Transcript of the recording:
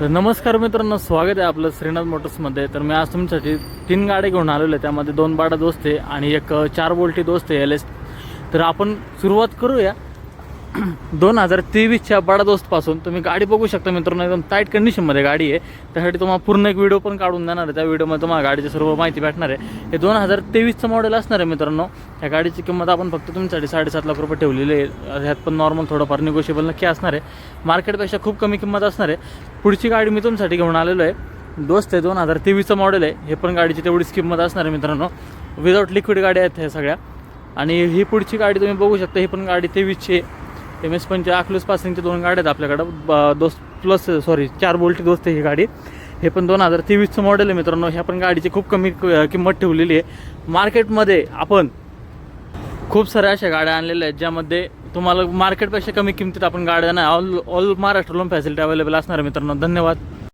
तर नमस्कार मित्रांनो स्वागत आहे आपलं श्रीनाथ मोटर्समध्ये तर मी आज तुमच्यासाठी तीन गाड्या घेऊन आलेलो आहे. त्यामध्ये दोन बाडा दोस्त आहे आणि एक चार बोल्टी दोस्त आहे एल एस तर आपण सुरुवात करूया. दोन हजार तेवीसच्या बाडा दोस्तपासून. तुम्ही गाडी बघू शकता मित्रांनो एकदम टाईट कंडिशनमध्ये गाडी आहे. त्यासाठी तुम्हाला पूर्ण एक व्हिडिओ पण काढून देणार आहे. त्या व्हिडिओमध्ये तुम्हाला गाडीची सर्व माहिती भेटणार आहे. हे दोन हजार तेवीसचं मॉडेल असणार आहे मित्रांनो. ह्या गाडीची किंमत आपण फक्त तुमच्यासाठी साडेसात लाख रुपये ठेवलेली आहे. ह्यात पण नॉर्मल थोडंफार निगोशिएबल नक्की असणार आहे. मार्केटपेक्षा खूप कमी किंमत असणार आहे. पुढची गाडी मी तुमच्यासाठी घेऊन आलेलो आहे. दोस्त आहे दोन हजार तेवीसचं मॉडेल आहे. हे पण गाडीची तेवढीच किंमत असणार आहे मित्रांनो. विदाऊट लिक्विड गाड्या आहेत ह्या सगळ्या. आणि ही पुढची गाडी तुम्ही बघू शकता ही पण गाडी तेवीसची एम एस पंचे अकलूस पासिंगच्या दोन गाड्या आहेत आपल्याकडं. ब- दोस्त प्लस सॉरी चार बोल्टी दोस्त आहे ही गाडी. हे पण दोन हजार तेवीसचं मॉडेल आहे मित्रांनो. ह्या पण गाडीची खूप कमी क- किंमत ठेवलेली आहे. मार्केटमध्ये आपण खूप साऱ्या अशा गाड्या आणलेल्या आहेत ज्यामध्ये तुम्हाला मार्केटपेक्षा कमी किमतीत आपण गाड्या नाही all all Maharashtra loan facility available असणार मित्रांनो. धन्यवाद.